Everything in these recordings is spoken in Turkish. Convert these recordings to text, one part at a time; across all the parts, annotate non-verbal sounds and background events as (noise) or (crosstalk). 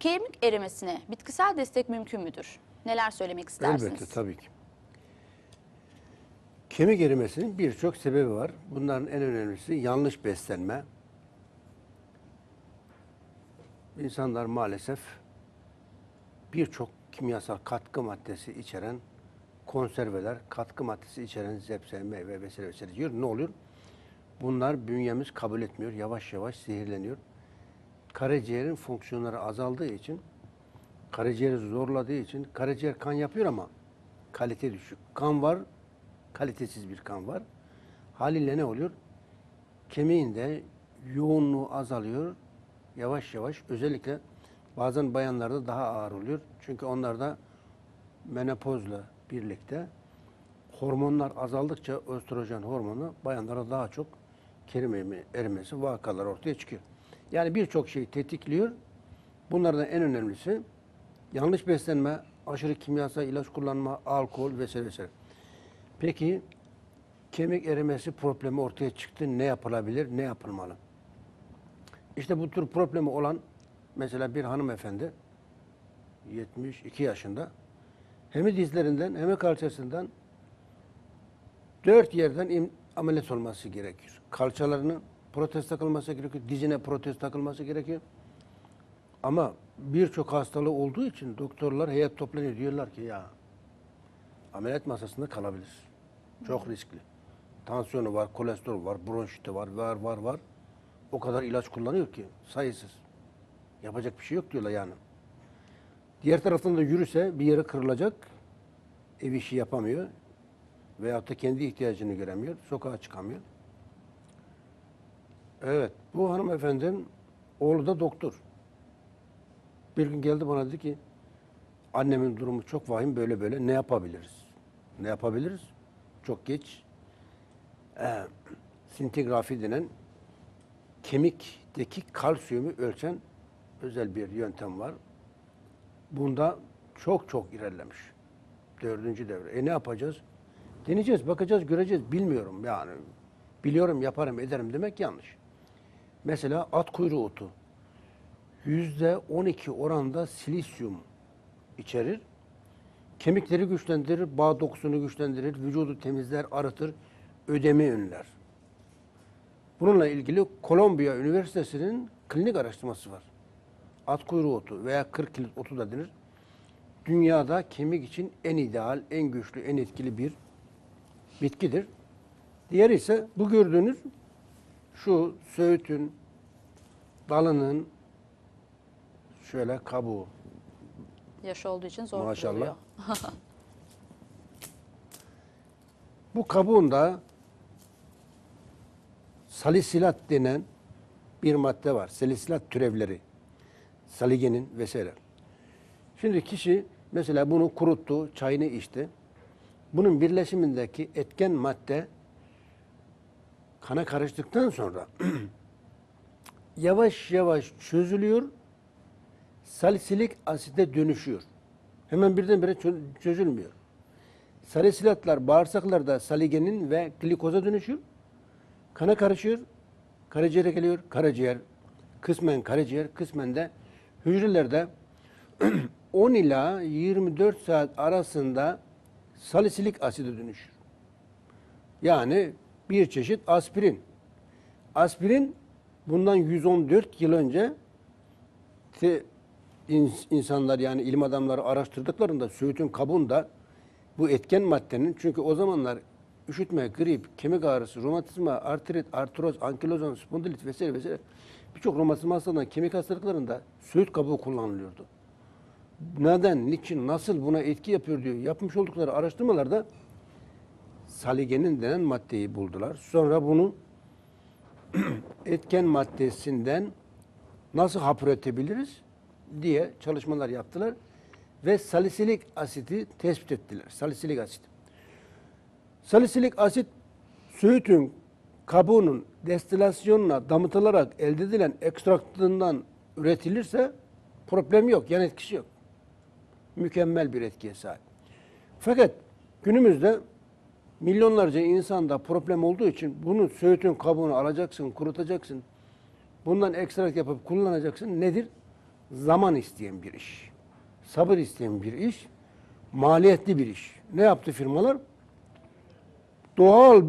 Kemik erimesine bitkisel destek mümkün müdür? Neler söylemek istersiniz? Elbette tabii ki. Kemik erimesinin birçok sebebi var. Bunların en önemlisi yanlış beslenme. İnsanlar maalesef birçok kimyasal katkı maddesi içeren konserveler, katkı maddesi içeren zepse, meyve vesaire vesaire yiyor. Ne oluyor? Bunlar bünyemiz kabul etmiyor. Yavaş yavaş zehirleniyor. Karaciğerin fonksiyonları azaldığı için karaciğeri zorladığı için karaciğer kan yapıyor ama kalite düşük. Kan var, kalitesiz bir kan var. Haliyle ne oluyor? Kemiğinde yoğunluğu azalıyor. Yavaş yavaş özellikle bazen bayanlarda daha ağır oluyor. Çünkü onlarda menopozla birlikte hormonlar azaldıkça östrojen hormonu bayanlara daha çok kerim erimesi vakalar ortaya çıkıyor. Yani birçok şey tetikliyor. Bunlardan en önemlisi yanlış beslenme, aşırı kimyasal ilaç kullanma, alkol vesaire vesaire. Peki kemik erimesi problemi ortaya çıktı. Ne yapılabilir, ne yapılmalı? İşte bu tür problemi olan mesela bir hanımefendi 72 yaşında hem dizlerinden hem kalçasından dört yerden ameliyat olması gerekiyor. Kalçalarının protez takılması gerekiyor, dizine protez takılması gerekiyor. Ama birçok hastalığı olduğu için doktorlar heyet toplanıyor diyorlar ki ya ameliyat masasında kalabilir. Çok riskli. Tansiyonu var, kolesterol var, bronşiti var, var var var. O kadar ilaç kullanıyor ki sayısız. Yapacak bir şey yok diyorlar yani. Diğer taraftan da yürüse bir yere kırılacak. Ev işi yapamıyor. Veyahut da kendi ihtiyacını göremiyor. Sokağa çıkamıyor. Evet. Bu hanımefendinin oğlu da doktor. Bir gün geldi bana dedi ki annemin durumu çok vahim böyle böyle ne yapabiliriz? Ne yapabiliriz? Çok geç. Ee, sintigrafi denen kemikteki kalsiyumu ölçen özel bir yöntem var. Bunda çok çok ilerlemiş. Dördüncü devre. E ne yapacağız? Deneyeceğiz, bakacağız, göreceğiz. Bilmiyorum yani. Biliyorum, yaparım, ederim demek yanlış. Mesela at kuyruğu otu. Yüzde 12 oranda silisyum içerir. Kemikleri güçlendirir, bağ dokusunu güçlendirir, vücudu temizler, arıtır, ödemi önler. Bununla ilgili Kolombiya Üniversitesi'nin klinik araştırması var. At kuyruğu otu veya 40 kilit otu da denir. Dünyada kemik için en ideal, en güçlü, en etkili bir bitkidir. Diğeri ise bu gördüğünüz şu söğütün dalının şöyle kabuğu. Yaş olduğu için zor Maşallah. Bu kabuğunda salisilat denen bir madde var. Salisilat türevleri. Saligenin vesaire. Şimdi kişi mesela bunu kuruttu, çayını içti. Bunun birleşimindeki etken madde kana karıştıktan sonra (clears throat) yavaş yavaş çözülüyor, salisilik asite dönüşüyor. Hemen birdenbire çö- çözülmüyor. Salisilatlar bağırsaklarda saligenin ve glikoza dönüşüyor. Kana karışıyor, karaciğere geliyor. Karaciğer, kısmen karaciğer, kısmen de hücrelerde (clears throat) 10 ila 24 saat arasında salisilik aside dönüşür. Yani bir çeşit aspirin. Aspirin bundan 114 yıl önce insanlar yani ilim adamları araştırdıklarında söğütün kabuğunda bu etken maddenin çünkü o zamanlar üşütme, grip, kemik ağrısı, romatizma, artrit, artroz, ankilozan, spondilit vesaire vesaire birçok romatizma hastalığında, kemik hastalıklarında söğüt kabuğu kullanılıyordu. Neden, niçin, nasıl buna etki yapıyor diyor. Yapmış oldukları araştırmalarda saligenin denen maddeyi buldular. Sonra bunu (clears throat) etken maddesinden nasıl hap üretebiliriz diye çalışmalar yaptılar ve salisilik asiti tespit ettiler. Salisilik asit. Salisilik asit söğütün kabuğunun destilasyonuna damıtılarak elde edilen ekstraktından üretilirse problem yok, yan etkisi yok. Mükemmel bir etkiye sahip. Fakat günümüzde milyonlarca insanda problem olduğu için bunu söğütün kabuğunu alacaksın, kurutacaksın. Bundan ekstrak yapıp kullanacaksın. Nedir? Zaman isteyen bir iş. Sabır isteyen bir iş. Maliyetli bir iş. Ne yaptı firmalar? Doğal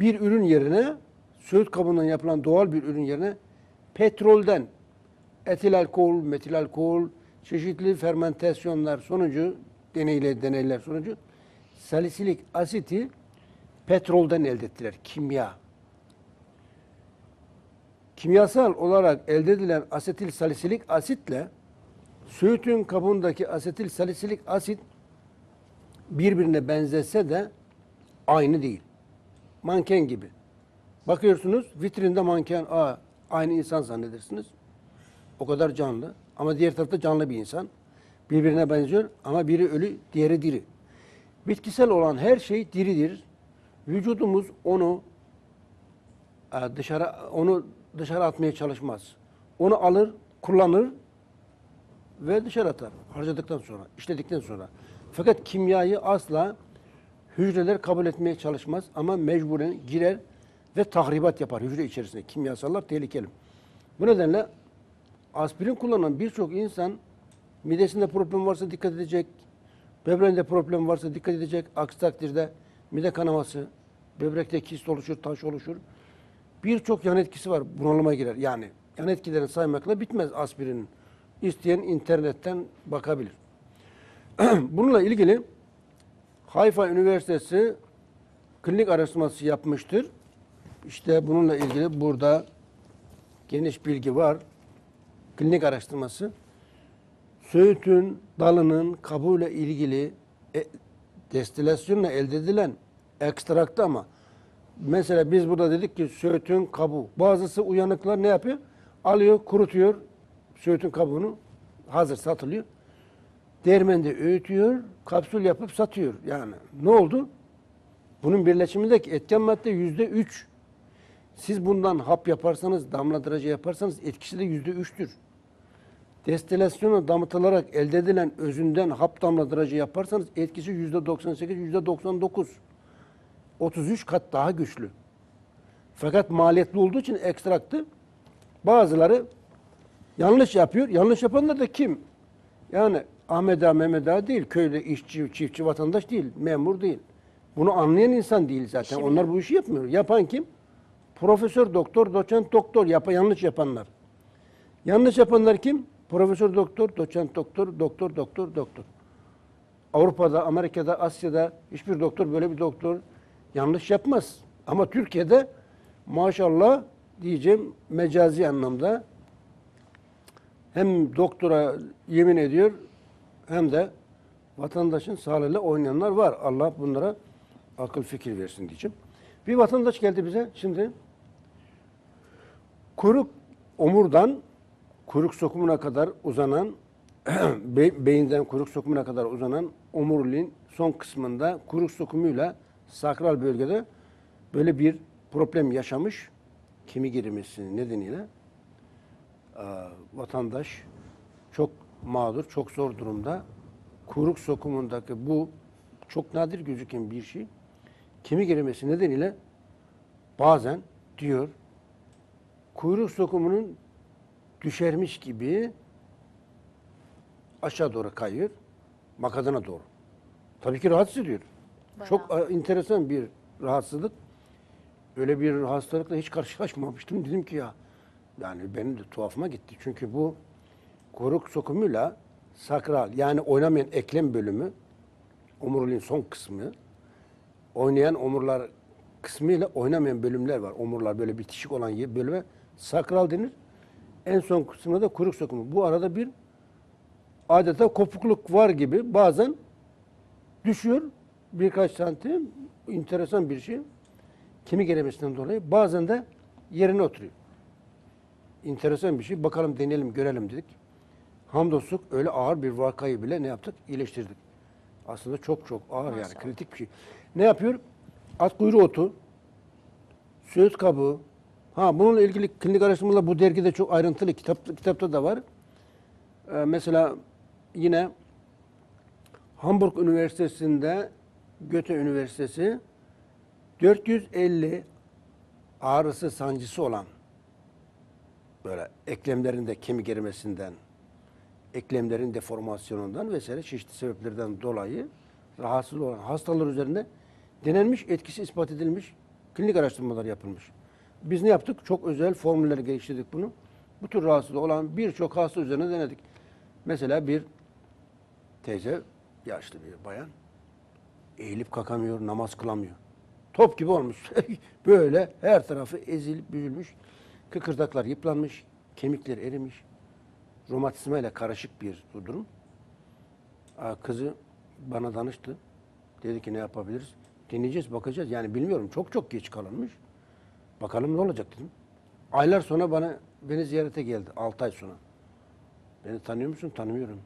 bir ürün yerine, söğüt kabuğundan yapılan doğal bir ürün yerine petrolden etil alkol, metil alkol, çeşitli fermentasyonlar sonucu, deneyler, deneyler sonucu salisilik asiti petrolden elde ettiler. Kimya. Kimyasal olarak elde edilen asetil salisilik asitle söğütün kabuğundaki asetil salisilik asit birbirine benzese de aynı değil. Manken gibi. Bakıyorsunuz vitrinde manken aa, aynı insan zannedersiniz. O kadar canlı. Ama diğer tarafta canlı bir insan. Birbirine benziyor ama biri ölü, diğeri diri. Bitkisel olan her şey diridir. Vücudumuz onu e, dışarı onu dışarı atmaya çalışmaz. Onu alır, kullanır ve dışarı atar. Harcadıktan sonra, işledikten sonra. Fakat kimyayı asla hücreler kabul etmeye çalışmaz ama mecburen girer ve tahribat yapar hücre içerisinde. Kimyasallar tehlikeli. Bu nedenle aspirin kullanan birçok insan midesinde problem varsa dikkat edecek, böbreğinde problem varsa dikkat edecek. Aksi takdirde mide kanaması, böbrekte kist oluşur, taş oluşur. Birçok yan etkisi var. Bunalıma girer. Yani yan etkilerini saymakla bitmez aspirinin. İsteyen internetten bakabilir. (clears throat) Bununla ilgili Hayfa Üniversitesi klinik araştırması yapmıştır. İşte bununla ilgili burada geniş bilgi var. Klinik araştırması. Söğütün dalının kabuğuyla ilgili e, destilasyonla elde edilen ekstrakta ama mesela biz burada dedik ki söğütün kabuğu. Bazısı uyanıklar ne yapıyor? Alıyor, kurutuyor söğütün kabuğunu. Hazır satılıyor. Değirmende öğütüyor, kapsül yapıp satıyor. Yani ne oldu? Bunun birleşimindeki etken madde yüzde üç. Siz bundan hap yaparsanız, damlatırıcı yaparsanız etkisi de yüzde üçtür. Destilasyonu damıtılarak elde edilen özünden hap damlatırıcı yaparsanız etkisi yüzde 98, yüzde 99. 33 kat daha güçlü. Fakat maliyetli olduğu için ekstraktı bazıları yanlış yapıyor. Yanlış yapanlar da kim? Yani Ahmet Ağa, Mehmet Ağa değil, köyde işçi, çiftçi, vatandaş değil, memur değil. Bunu anlayan insan değil zaten. İşi Onlar bu işi yapmıyor. Yapan kim? Profesör, doktor, doçent, doktor. Yap yanlış yapanlar. Yanlış yapanlar kim? Profesör, doktor, doçent, doktor, doktor, doktor, doktor. Avrupa'da, Amerika'da, Asya'da hiçbir doktor böyle bir doktor yanlış yapmaz. Ama Türkiye'de maşallah diyeceğim mecazi anlamda hem doktora yemin ediyor hem de vatandaşın sağlığıyla oynayanlar var. Allah bunlara akıl fikir versin diyeceğim. Bir vatandaş geldi bize şimdi kuyruk omurdan kuyruk sokumuna kadar uzanan (clears throat) be- beyinden kuyruk sokumuna kadar uzanan omuriliğin son kısmında kuyruk sokumuyla sakral bölgede böyle bir problem yaşamış kemik erimesi nedeniyle e, vatandaş çok mağdur, çok zor durumda. Kuyruk sokumundaki bu çok nadir gözüken bir şey. Kemik erimesi nedeniyle bazen diyor kuyruk sokumunun düşermiş gibi aşağı doğru kayıyor, makadına doğru. Tabii ki rahatsız ediyor. Bayağı. Çok e, enteresan bir rahatsızlık. Öyle bir hastalıkla hiç karşılaşmamıştım. (laughs) Dedim ki ya yani benim de tuhafıma gitti. Çünkü bu kuyruk sokumuyla sakral yani oynamayan eklem bölümü omuriliğin son kısmı oynayan omurlar kısmıyla oynamayan bölümler var. Omurlar böyle bitişik olan bölüme sakral denir. En son kısmına da kuyruk sokumu. Bu arada bir adeta kopukluk var gibi bazen düşüyor birkaç santim. enteresan bir şey. Kemik erimesinden dolayı bazen de yerine oturuyor. Enteresan bir şey. Bakalım deneyelim görelim dedik. Hamdolsun öyle ağır bir vakayı bile ne yaptık? İyileştirdik. Aslında çok çok ağır yani Maşallah. kritik bir şey. Ne yapıyor? At kuyruğu otu, söğüt kabuğu. Ha bununla ilgili klinik araştırmalar bu dergide çok ayrıntılı kitap, kitapta da var. Ee, mesela yine Hamburg Üniversitesi'nde Göte Üniversitesi 450 ağrısı sancısı olan böyle eklemlerinde kemik erimesinden, eklemlerin deformasyonundan vesaire çeşitli sebeplerden dolayı rahatsız olan hastalar üzerinde denenmiş, etkisi ispat edilmiş klinik araştırmalar yapılmış. Biz ne yaptık? Çok özel formüller geliştirdik bunu. Bu tür rahatsızlığı olan birçok hasta üzerine denedik. Mesela bir teyze, yaşlı bir bayan, eğilip kalkamıyor, namaz kılamıyor. Top gibi olmuş. (laughs) Böyle her tarafı ezilip büyülmüş. Kıkırdaklar yıpranmış, kemikler erimiş. Romatizma ile karışık bir durum. Kızı bana danıştı. Dedi ki ne yapabiliriz? Dinleyeceğiz, bakacağız. Yani bilmiyorum çok çok geç kalınmış. Bakalım ne olacak dedim. Aylar sonra bana beni ziyarete geldi. 6 ay sonra. Beni tanıyor musun? Tanımıyorum.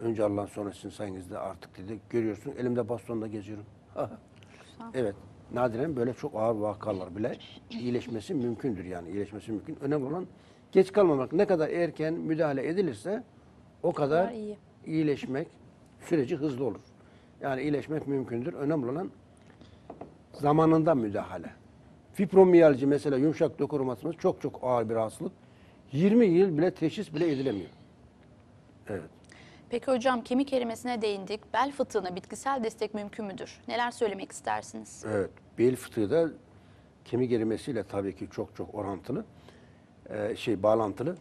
Önce Allah'ın sonra sizin sayenizde artık dedi. Görüyorsun elimde bastonla geziyorum. (laughs) evet. Nadiren böyle çok ağır vakalar bile iyileşmesi mümkündür yani. iyileşmesi mümkün. Önemli olan geç kalmamak. Ne kadar erken müdahale edilirse o kadar kadar iyi. iyileşmek süreci hızlı olur. Yani iyileşmek mümkündür. Önemli olan zamanında müdahale. Fibromiyalji mesela yumuşak doku romatizması çok çok ağır bir hastalık. 20 yıl bile teşhis bile edilemiyor. Evet. Peki hocam kemik erimesine değindik. Bel fıtığına bitkisel destek mümkün müdür? Neler söylemek istersiniz? Evet. Bel fıtığı da kemik erimesiyle tabii ki çok çok orantılı. Ee, şey bağlantılı.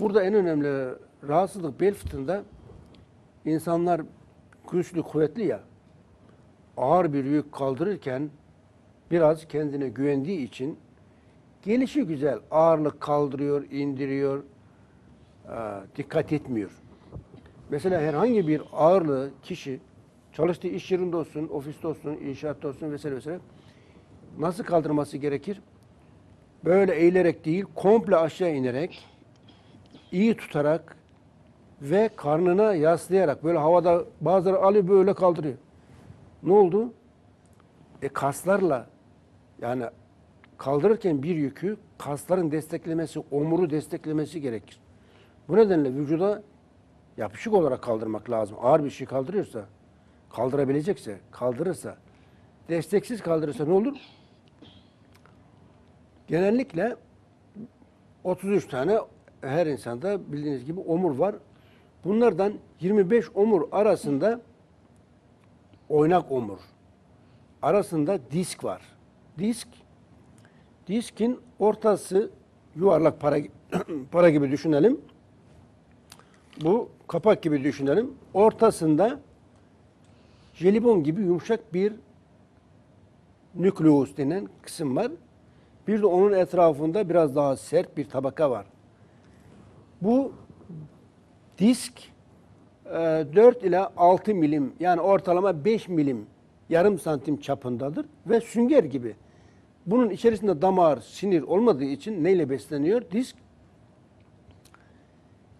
Burada en önemli rahatsızlık bel fıtığında insanlar güçlü kuvvetli ya ağır bir yük kaldırırken biraz kendine güvendiği için gelişi güzel ağırlık kaldırıyor, indiriyor, e, dikkat etmiyor. Mesela herhangi bir ağırlığı kişi çalıştığı iş yerinde olsun, ofiste olsun, inşaatta olsun vesaire vesaire nasıl kaldırması gerekir? Böyle eğilerek değil, komple aşağı inerek, iyi tutarak ve karnına yaslayarak böyle havada bazıları alıyor böyle kaldırıyor. Ne oldu? E kaslarla yani kaldırırken bir yükü kasların desteklemesi, omuru desteklemesi gerekir. Bu nedenle vücuda yapışık olarak kaldırmak lazım. Ağır bir şey kaldırıyorsa, kaldırabilecekse, kaldırırsa, desteksiz kaldırırsa ne olur? Genellikle 33 tane her insanda bildiğiniz gibi omur var. Bunlardan 25 omur arasında oynak omur. Arasında disk var. Disk, diskin ortası yuvarlak para, (clears throat) para gibi düşünelim. Bu kapak gibi düşünelim. Ortasında jelibon gibi yumuşak bir nükleus denen kısım var. Bir de onun etrafında biraz daha sert bir tabaka var. Bu disk e, 4 ile 6 milim yani ortalama 5 milim yarım santim çapındadır ve sünger gibi. Bunun içerisinde damar, sinir olmadığı için neyle besleniyor? Disk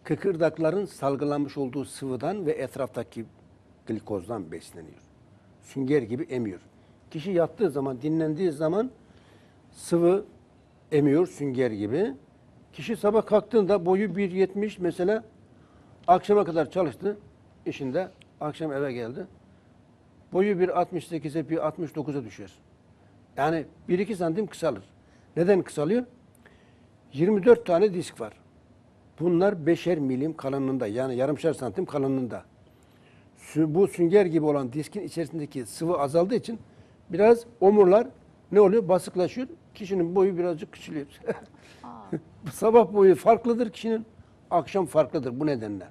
kıkırdakların salgılanmış olduğu sıvıdan ve etraftaki glikozdan besleniyor. Sünger gibi emiyor. Kişi yattığı zaman, dinlendiği zaman sıvı emiyor sünger gibi. Kişi sabah kalktığında boyu 1.70 mesela akşama kadar çalıştı işinde. Akşam eve geldi. Boyu 1.68'e 1.69'a düşer. Yani 1-2 santim kısalır. Neden kısalıyor? 24 tane disk var. Bunlar beşer milim kalınlığında yani yarımşar santim kalınlığında. Bu sünger gibi olan diskin içerisindeki sıvı azaldığı için biraz omurlar ne oluyor? Basıklaşıyor. Kişinin boyu birazcık küçülüyor. (laughs) Sabah boyu farklıdır kişinin, akşam farklıdır bu nedenle.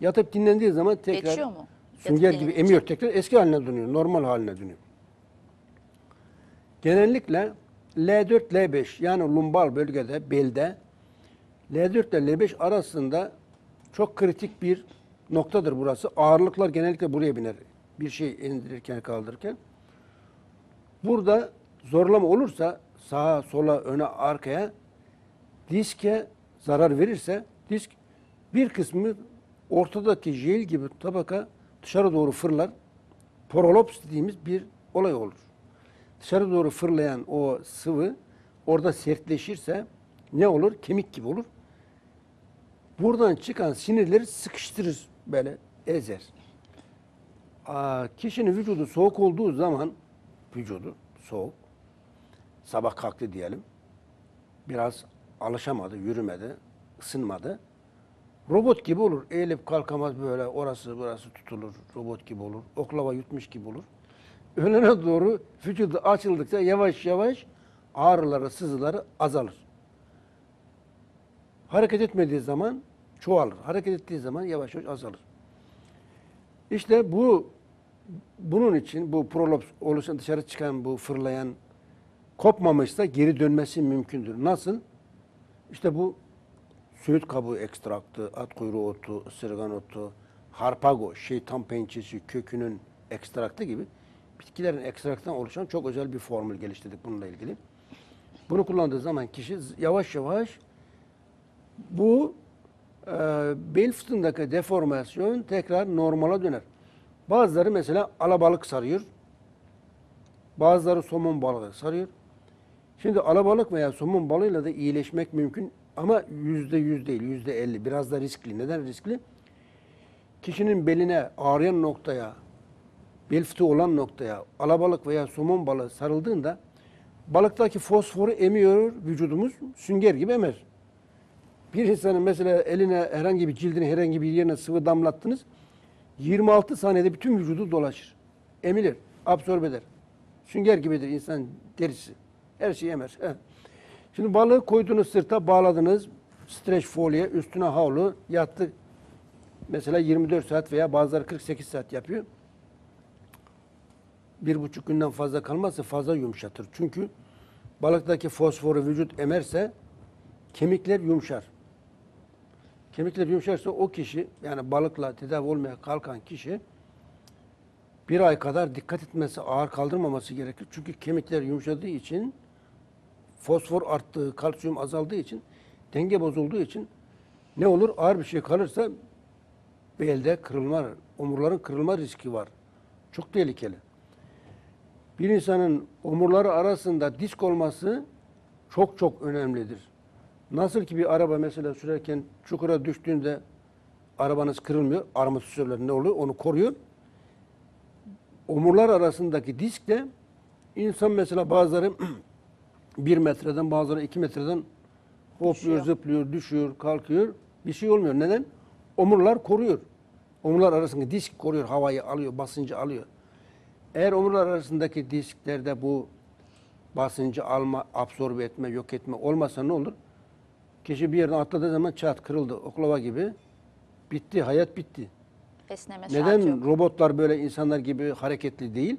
Yatıp dinlendiği zaman tekrar Geçiyor mu? sünger Yatıp gibi emiyor tekrar eski haline dönüyor, normal haline dönüyor. Genellikle L4, L5 yani lumbal bölgede, belde L4 ile L5 arasında çok kritik bir noktadır burası. Ağırlıklar genellikle buraya biner. Bir şey indirirken, kaldırırken. Burada zorlama olursa sağa, sola, öne, arkaya diske zarar verirse disk bir kısmı ortadaki jel gibi tabaka dışarı doğru fırlar. Prolaps dediğimiz bir olay olur. Dışarı doğru fırlayan o sıvı orada sertleşirse ne olur? Kemik gibi olur. Buradan çıkan sinirleri sıkıştırır böyle ezer. Aa, kişinin vücudu soğuk olduğu zaman vücudu soğuk. Sabah kalktı diyelim. Biraz alışamadı, yürümedi, ısınmadı. Robot gibi olur. Eğilip kalkamaz böyle orası burası tutulur. Robot gibi olur. Oklava yutmuş gibi olur. Öğlene doğru vücudu açıldıkça yavaş yavaş ağrıları, sızıları azalır. Hareket etmediği zaman çoğalır. Hareket ettiği zaman yavaş yavaş azalır. İşte bu bunun için bu prolaps oluşan dışarı çıkan bu fırlayan kopmamışsa geri dönmesi mümkündür. Nasıl? İşte bu söğüt kabuğu ekstraktı, at kuyruğu otu, ısırgan otu, harpago, şeytan pençesi kökünün ekstraktı gibi bitkilerin ekstraktından oluşan çok özel bir formül geliştirdik bununla ilgili. Bunu kullandığı zaman kişi yavaş yavaş bu e, bel fıtığındaki deformasyon tekrar normala döner. Bazıları mesela alabalık sarıyor. Bazıları somon balığı sarıyor. Şimdi alabalık veya somon balığıyla da iyileşmek mümkün ama yüzde yüz değil, yüzde elli. Biraz da riskli. Neden riskli? Kişinin beline ağrıyan noktaya, bel olan noktaya alabalık veya somon balığı sarıldığında balıktaki fosforu emiyor vücudumuz, sünger gibi emer. Bir insanın mesela eline herhangi bir cildine herhangi bir yerine sıvı damlattınız. 26 saniyede bütün vücudu dolaşır. Emilir, absorbe eder. Sünger gibidir insan derisi. Her şeyi emer. Şimdi balığı koydunuz sırta bağladınız. Streç folye, üstüne havlu, yattı. Mesela 24 saat veya bazıları 48 saat yapıyor. Bir buçuk günden fazla kalmazsa fazla yumuşatır. Çünkü balıktaki fosforu vücut emerse kemikler yumuşar. Kemikler yumuşarsa o kişi yani balıkla tedavi olmaya kalkan kişi bir ay kadar dikkat etmesi, ağır kaldırmaması gerekir. Çünkü kemikler yumuşadığı için fosfor arttığı, kalsiyum azaldığı için denge bozulduğu için ne olur? Ağır bir şey kalırsa belde kırılma, omurların kırılma riski var. Çok tehlikeli. Bir insanın omurları arasında disk olması çok çok önemlidir. Nasıl ki bir araba mesela sürerken çukura düştüğünde arabanız kırılmıyor. Armatürler ne oluyor? Onu koruyor. Omurlar arasındaki disk de insan mesela bazıları (clears throat) bir metreden bazıları iki metreden hopluyor, Düşüyor. zıplıyor, düşüyor, kalkıyor. Bir şey olmuyor. Neden? Omurlar koruyor. Omurlar arasındaki disk koruyor, havayı alıyor, basıncı alıyor. Eğer omurlar arasındaki disklerde bu basıncı alma, absorbe etme, yok etme olmasa ne olur? Kişi bir yerden atladığı zaman çat kırıldı, oklava gibi. Bitti, hayat bitti. Esneme şartı Neden yok. robotlar böyle insanlar gibi hareketli değil?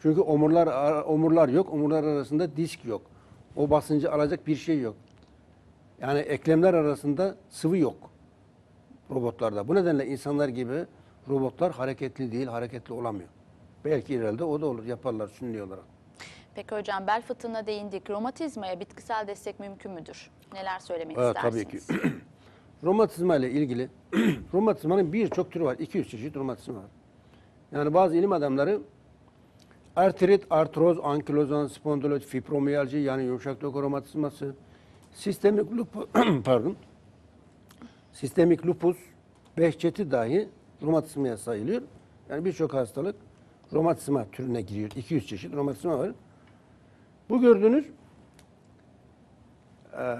Çünkü omurlar omurlar yok, omurlar arasında disk yok. O basıncı alacak bir şey yok. Yani eklemler arasında sıvı yok robotlarda. Bu nedenle insanlar gibi robotlar hareketli değil, hareketli olamıyor. Belki ileride o da olur, yaparlar sünni olarak. Peki hocam bel fıtığına değindik. Romatizmaya bitkisel destek mümkün müdür? Neler söylemek Evet, istersiniz? tabii ki. (clears throat) Romatizma ile ilgili (clears throat) romatizmanın birçok türü var. 200 çeşit romatizma var. Yani bazı ilim adamları artrit, artroz, ankilozan, spondiloid, fibromiyalji yani yumuşak doku romatizması, sistemik lupus, (clears throat) pardon, sistemik lupus, behçeti dahi romatizmaya sayılıyor. Yani birçok hastalık romatizma türüne giriyor. 200 çeşit romatizma var. Bu gördüğünüz e,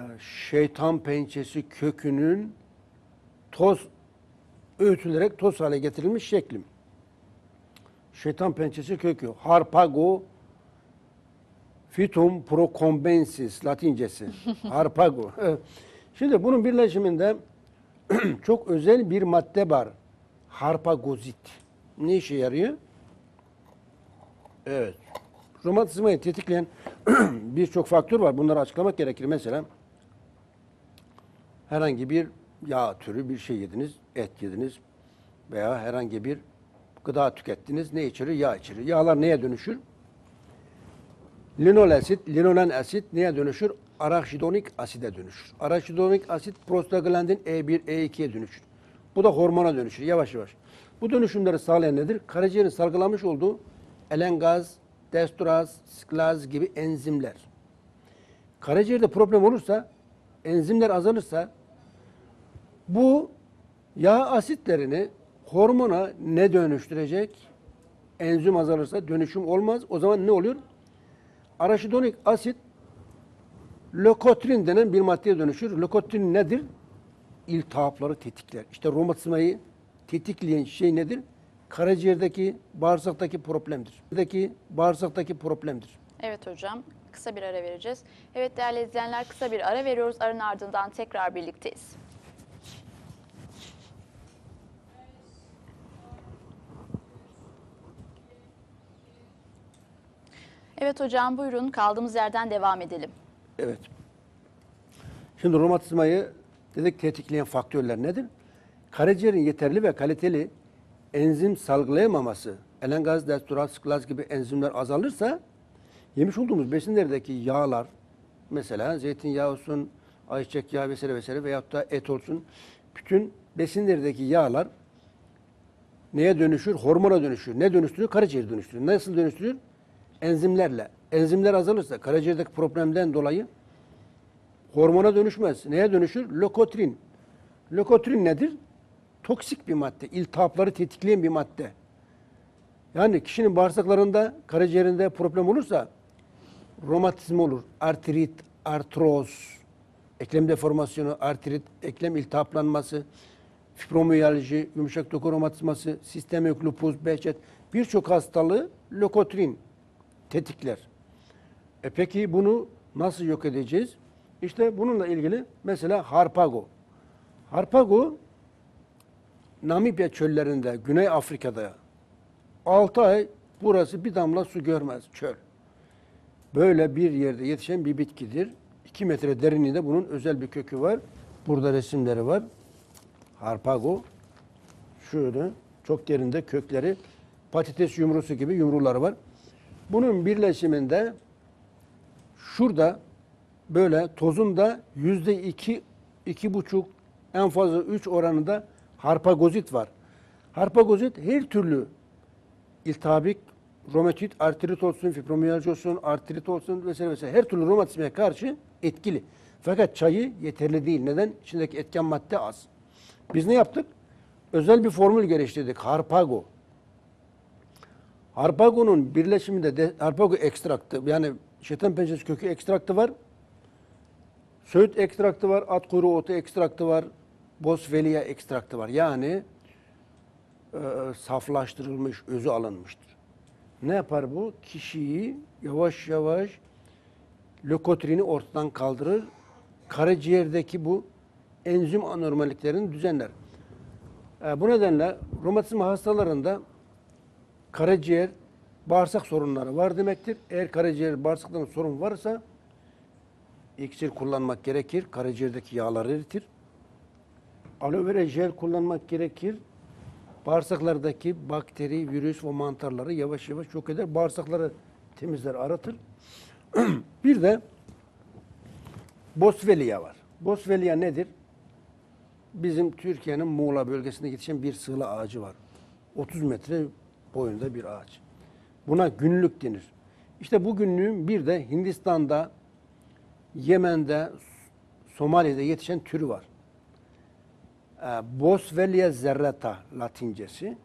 şeytan pençesi kökünün toz öğütülerek toz hale getirilmiş şeklim. Şeytan pençesi kökü. Harpago Phytum procombensis latincesi. (laughs) Harpago. Şimdi bunun birleşiminde (clears throat) çok özel bir madde var. Harpagozit. Ne işe yarıyor? Evet. Romatizmayı tetikleyen (clears throat) birçok faktör var. Bunları açıklamak gerekir. Mesela herhangi bir yağ türü bir şey yediniz, et yediniz veya herhangi bir gıda tükettiniz. Ne içerir? Yağ içerir. Yağlar neye dönüşür? Linol asit, linolen asit neye dönüşür? Araşidonik aside dönüşür. Araşidonik asit prostaglandin E E1, E2'ye dönüşür. Bu da hormona dönüşür yavaş yavaş. Bu dönüşümleri sağlayan nedir? Karaciğerin salgılamış olduğu elengaz, destraz, sklaz gibi enzimler. Karaciğerde problem olursa, enzimler azalırsa bu yağ asitlerini hormona ne dönüştürecek? Enzim azalırsa dönüşüm olmaz. O zaman ne oluyor? araşidonik asit lokotrin denen bir maddeye dönüşür. Lokotrin nedir? İltihapları tetikler. İşte romatizmayı tetikleyen şey nedir? Karaciğerdeki, bağırsaktaki problemdir. Buradaki bağırsaktaki problemdir. Evet hocam. Kısa bir ara vereceğiz. Evet değerli izleyenler kısa bir ara veriyoruz. Arın ardından tekrar birlikteyiz. Evet hocam buyurun kaldığımız yerden devam edelim. Evet. Şimdi romatizmayı dedik tetikleyen faktörler nedir? Karaciğerin yeterli ve kaliteli enzim salgılayamaması, elengaz, destural, sıklaz gibi enzimler azalırsa yemiş olduğumuz besinlerdeki yağlar mesela zeytinyağı olsun, ayçiçek yağı vesaire vesaire veyahut da et olsun bütün besinlerdeki yağlar neye dönüşür? Hormona dönüşür. Ne dönüştürüyor? Karaciğer dönüştürüyor. Nasıl dönüştürüyor? Enzimlerle. Enzimler azalırsa karaciğerdeki problemden dolayı hormona dönüşmez. Neye dönüşür? Lokotrin. Lokotrin nedir? Toksik bir madde. İltihapları tetikleyen bir madde. Yani kişinin bağırsaklarında, karaciğerinde problem olursa romatizma olur, artrit, artroz, eklem deformasyonu, artrit, eklem iltihaplanması, fibromiyalji, yumuşak doku romatizması, sistemik lupus, behçet birçok hastalığı lokotrin tetikler. E peki bunu nasıl yok edeceğiz? İşte bununla ilgili mesela Harpago. Harpago Namibya çöllerinde, Güney Afrika'da 6 ay burası bir damla su görmez çöl. Böyle bir yerde yetişen bir bitkidir. 2 metre derinliğinde bunun özel bir kökü var. Burada resimleri var. Harpago. Şöyle çok derinde kökleri patates yumrusu gibi yumruları var. Bunun birleşiminde şurada böyle tozunda yüzde iki, iki buçuk, en fazla üç oranında harpagozit var. Harpagozit her türlü iltihabik, romatit, artrit olsun, fibromiyalji olsun, artrit olsun vesaire vesaire her türlü romatizmaya karşı etkili. Fakat çayı yeterli değil. Neden? İçindeki etken madde az. Biz ne yaptık? Özel bir formül geliştirdik. Harpago. Harpago'nun birleşiminde de Harpago ekstraktı yani şeytan pençesi kökü ekstraktı var. Söğüt ekstraktı var, at kuyruğu otu ekstraktı var, boswellia ekstraktı var. Yani e, saflaştırılmış, özü alınmıştır. Ne yapar bu? Kişiyi yavaş yavaş lokotrini ortadan kaldırır. Karaciğerdeki bu enzim anormalliklerini düzenler. E, bu nedenle romatizma hastalarında karaciğer, bağırsak sorunları var demektir. Eğer karaciğer, bağırsaklarında sorun varsa iksir kullanmak gerekir. Karaciğerdeki yağları eritir. Aloe vera jel kullanmak gerekir. Bağırsaklardaki bakteri, virüs ve mantarları yavaş yavaş yok eder. Bağırsakları temizler, aratır. (clears throat) bir de Boswellia var. Boswellia nedir? Bizim Türkiye'nin Muğla bölgesinde yetişen bir sığla ağacı var. 30 metre boyunda bir ağaç. Buna günlük denir. İşte bu günlüğün bir de Hindistan'da, Yemen'de, Somali'de yetişen türü var. Ee, Boswellia zerrata latincesi.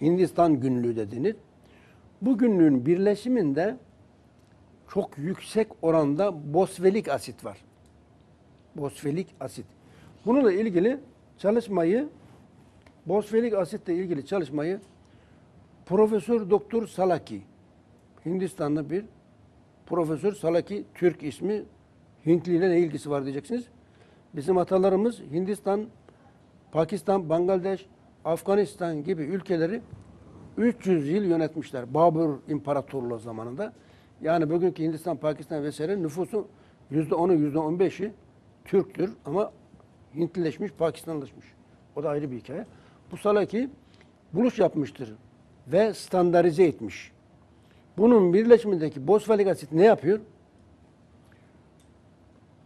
Hindistan günlüğü de denir. Bu günlüğün birleşiminde çok yüksek oranda bosvelik asit var. Bosvelik asit. Bununla ilgili çalışmayı Bosfelik asitle ilgili çalışmayı Profesör Doktor Salaki Hindistan'da bir Profesör Salaki Türk ismi Hintli ile ne ilgisi var diyeceksiniz. Bizim atalarımız Hindistan, Pakistan, Bangladeş, Afganistan gibi ülkeleri 300 yıl yönetmişler. Babur İmparatorluğu zamanında. Yani bugünkü Hindistan, Pakistan vesaire nüfusun %10'u %15'i Türktür ama Hintlileşmiş, Pakistanlaşmış. O da ayrı bir hikaye. Bu Salaki buluş yapmıştır ve standartize etmiş. Bunun birleşimindeki bosfolik asit ne yapıyor?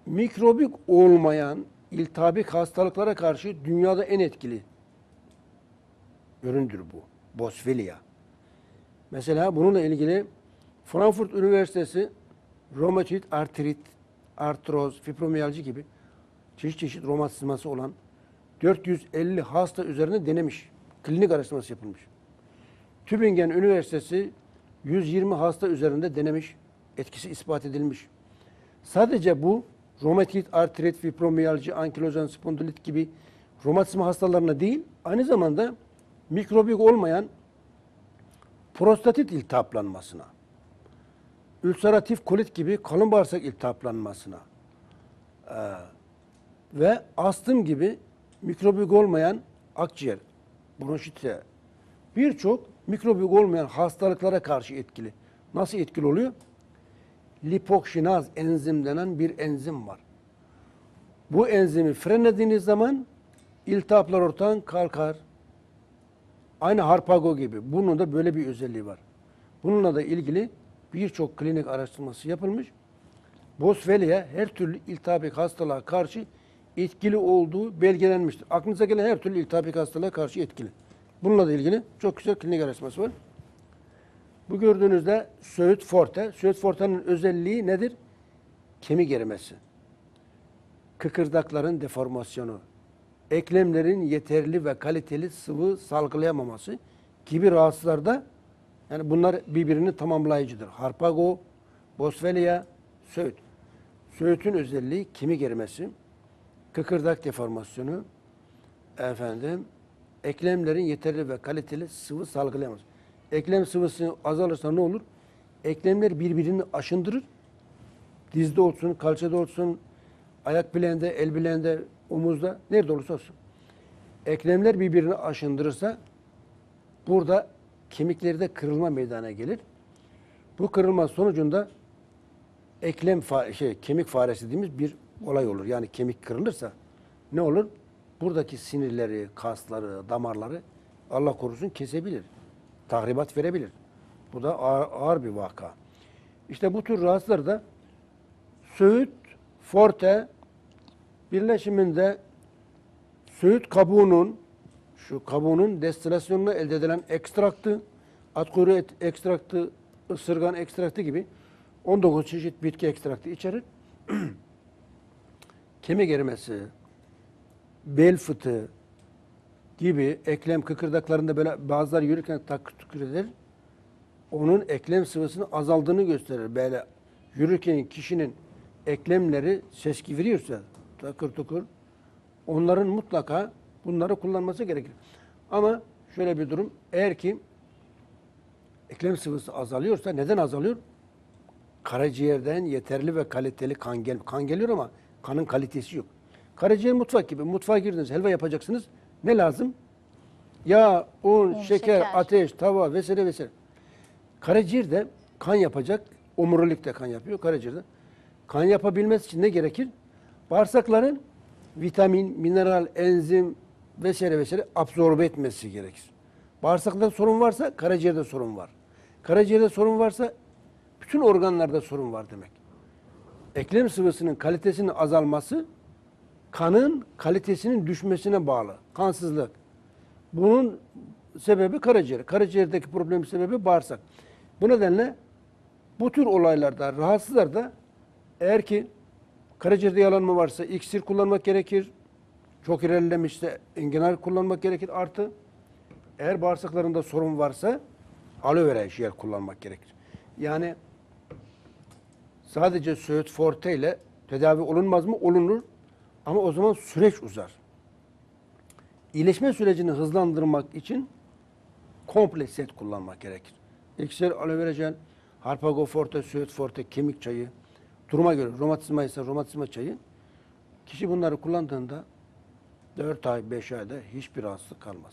Mikrobik olmayan iltihabik hastalıklara karşı dünyada en etkili üründür bu. Boswellia. Mesela bununla ilgili Frankfurt Üniversitesi romatit, artrit, artroz, fibromiyalji gibi çeşit çeşit romatizması olan 450 hasta üzerine denemiş. Klinik araştırması yapılmış. Tübingen Üniversitesi 120 hasta üzerinde denemiş. etkisi ispat edilmiş. Sadece bu romatid, artrit, fibromiyalji, ankilozan spondilit gibi romatizma hastalarına değil, aynı zamanda mikrobik olmayan prostatit iltihaplanmasına, ülseratif kolit gibi kalın bağırsak iltihaplanmasına eee, ve astım gibi mikrobik olmayan akciğer, bronşite, birçok mikrobik olmayan hastalıklara karşı etkili. Nasıl etkili oluyor? Lipokşinaz enzim denen bir enzim var. Bu enzimi frenlediğiniz zaman iltihaplar ortadan kalkar. Aynı Harpago gibi. Bunun da böyle bir özelliği var. Bununla da ilgili birçok klinik araştırması yapılmış. Boswellia her türlü iltihapik hastalığa karşı etkili olduğu belgelenmiştir. Aklınıza gelen her türlü iltihapik hastalığa karşı etkili. Bununla da ilgili çok güzel klinik araştırması var. Bu gördüğünüzde Söğüt Forte. Söğüt Forte'nin özelliği nedir? Kemik erimesi. Kıkırdakların deformasyonu. Eklemlerin yeterli ve kaliteli sıvı salgılayamaması gibi rahatsızlarda yani bunlar birbirini tamamlayıcıdır. Harpago, Boswellia, Söğüt. Söğüt'ün özelliği kemik erimesi, kıkırdak deformasyonu, efendim, eklemlerin yeterli ve kaliteli sıvı salgılayamaz. Eklem sıvısı azalırsa ne olur? Eklemler birbirini aşındırır. Dizde olsun, kalçada olsun, ayak bileğinde, el bileğinde, omuzda, nerede olursa olsun. Eklemler birbirini aşındırırsa burada kemiklerde kırılma meydana gelir. Bu kırılma sonucunda eklem fa- şey kemik faresi dediğimiz bir olay olur. Yani kemik kırılırsa ne olur? Buradaki sinirleri, kasları, damarları Allah korusun kesebilir. Tahribat verebilir. Bu da ağır, ağır bir vaka. İşte bu tür rahatsızlarda Söğüt, Forte birleşiminde Söğüt kabuğunun şu kabuğunun destilasyonuna elde edilen ekstraktı, at kuyruğu ekstraktı, ısırgan ekstraktı gibi 19 çeşit bitki ekstraktı içerir. (clears throat) Kemik erimesi, bel fıtığı gibi eklem kıkırdaklarında böyle bazıları yürürken takır tukur eder. Onun eklem sıvısının azaldığını gösterir. Böyle yürürken kişinin eklemleri ses giviriyorsa takır tukur onların mutlaka bunları kullanması gerekir. Ama şöyle bir durum eğer ki eklem sıvısı azalıyorsa neden azalıyor? Karaciğerden yeterli ve kaliteli kan gel kan geliyor ama kanın kalitesi yok. Karaciğer mutfak gibi. Mutfağa girdiniz, helva yapacaksınız. Ne lazım? Yağ, un, şeker, şeker. ateş, tava vesaire vesaire. Karaciğerde kan yapacak. Omurilik de kan yapıyor karaciğerde. Kan yapabilmesi için ne gerekir? Bağırsakların vitamin, mineral, enzim vesaire vesaire absorbe etmesi gerekir. Bağırsakta sorun varsa karaciğerde sorun var. Karaciğerde sorun varsa bütün organlarda sorun var demek. Eklem sıvısının kalitesinin azalması kanın kalitesinin düşmesine bağlı. Kansızlık. Bunun sebebi karaciğer. Karaciğerdeki problemin sebebi bağırsak. Bu nedenle bu tür olaylarda, rahatsızlarda eğer ki karaciğerde yalanma varsa iksir kullanmak gerekir. Çok ilerlemişse enginar kullanmak gerekir. Artı eğer bağırsaklarında sorun varsa aloe vera jel kullanmak gerekir. Yani sadece Söğüt Forte ile tedavi olunmaz mı? Olunur. Ama o zaman süreç uzar. İyileşme sürecini hızlandırmak için komple set kullanmak gerekir. İksir, aloe vera jel, Harpago Forte, Söğüt Forte, kemik çayı, duruma göre romatizma ise romatizma çayı. Kişi bunları kullandığında 4 ay, 5 ayda hiçbir rahatsızlık kalmaz.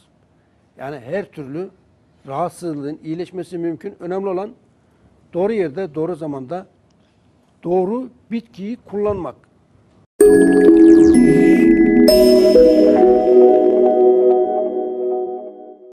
Yani her türlü rahatsızlığın iyileşmesi mümkün. Önemli olan doğru yerde, doğru zamanda doğru bitkiyi kullanmak. thank you